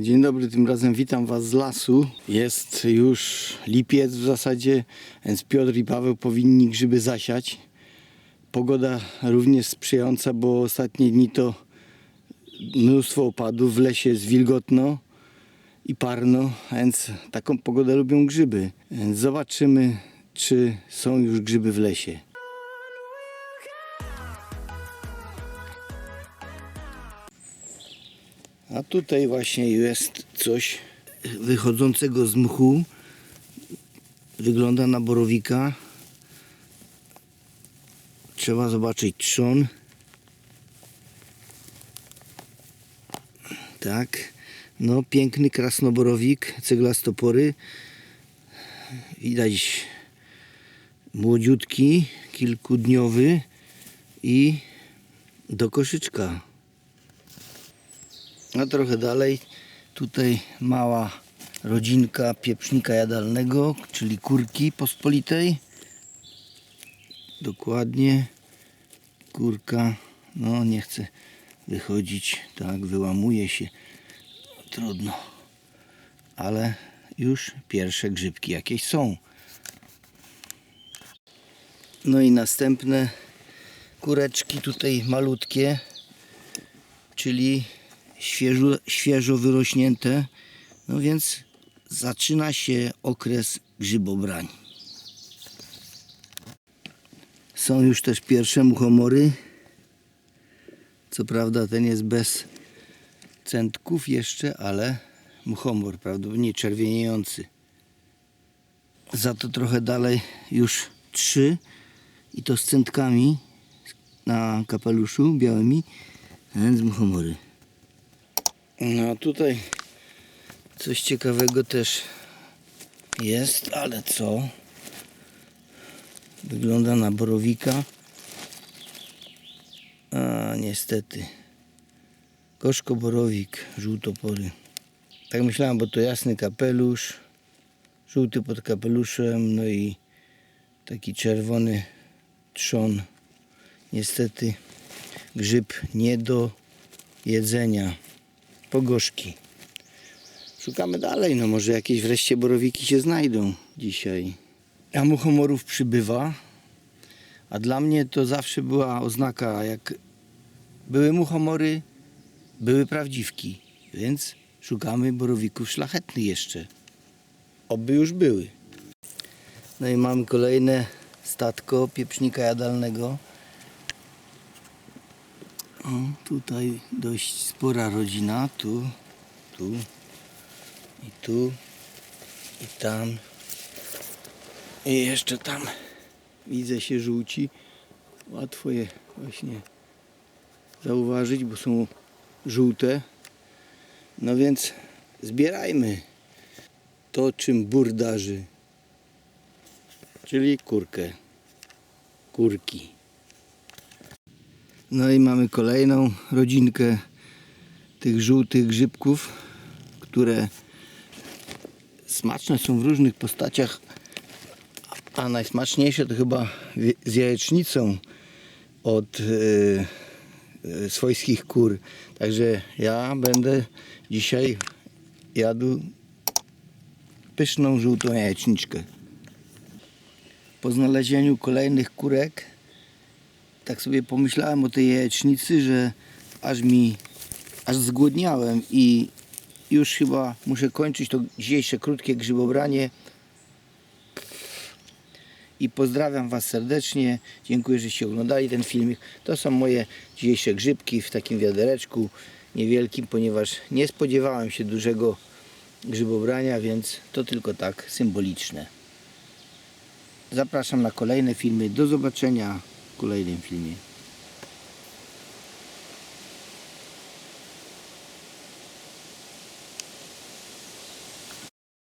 Dzień dobry, tym razem witam Was z lasu. Jest już lipiec w zasadzie, więc Piotr i Paweł powinni grzyby zasiać. Pogoda również sprzyjająca, bo ostatnie dni to mnóstwo opadów, w lesie jest wilgotno i parno, więc taką pogodę lubią grzyby. Więc zobaczymy, czy są już grzyby w lesie. A tutaj właśnie jest coś wychodzącego z mchu. Wygląda na borowika. Trzeba zobaczyć trzon. Tak. No, piękny krasnoborowik, ceglastopory. Widać młodziutki, kilkudniowy i do koszyczka. A trochę dalej tutaj mała rodzinka pieprznika jadalnego, czyli kurki pospolitej. Dokładnie kurka, no nie chce wychodzić, tak, wyłamuje się. Trudno. Ale już pierwsze grzybki jakieś są. No i następne kureczki tutaj malutkie, czyli świeżo, świeżo wyrośnięte. No więc zaczyna się okres grzybobrań. Są już też pierwsze muchomory. Co prawda ten jest bez centków jeszcze, ale muchomor prawdopodobnie czerwieniejący. Za to trochę dalej już trzy i to z centkami na kapeluszu białymi, więc muchomory. No a tutaj coś ciekawego też jest, ale co? Wygląda na borowika. A niestety. Gorzko borowik, żółtopory. Tak myślałem, bo to jasny kapelusz, żółty pod kapeluszem, no i taki czerwony trzon. Niestety grzyb nie do jedzenia pogorzki. Szukamy dalej, no może jakieś wreszcie borowiki się znajdą dzisiaj. A muchomorów przybywa, a dla mnie to zawsze była oznaka, jak były muchomory, były prawdziwki, więc szukamy borowików szlachetnych jeszcze. Oby już były. No i mamy kolejne statko pieprznika jadalnego. O, tutaj dość spora rodzina. Tu, tu i tu i tam. I jeszcze tam widzę się żółci. Łatwo je właśnie zauważyć, bo są żółte. No więc zbierajmy to, czym bór darzy. Czyli kurkę. Kurki. No i mamy kolejną rodzinkę tych żółtych grzybków, które smaczne są w różnych postaciach, a najsmaczniejsze to chyba z jajecznicą od e, swojskich kur. Także ja będę dzisiaj jadł pyszną żółtą jajeczniczkę. Po znalezieniu kolejnych kurek tak sobie pomyślałem o tej jajecznicy, że aż mi, aż zgłodniałem i już chyba muszę kończyć to dzisiejsze krótkie grzybobranie. I pozdrawiam Was serdecznie. Dziękuję, żeście oglądali ten filmik. To są moje dzisiejsze grzybki w takim wiadereczku niewielkim, ponieważ nie spodziewałem się dużego grzybobrania, więc to tylko tak symboliczne. Zapraszam na kolejne filmy. Do zobaczenia kolejnym filmie.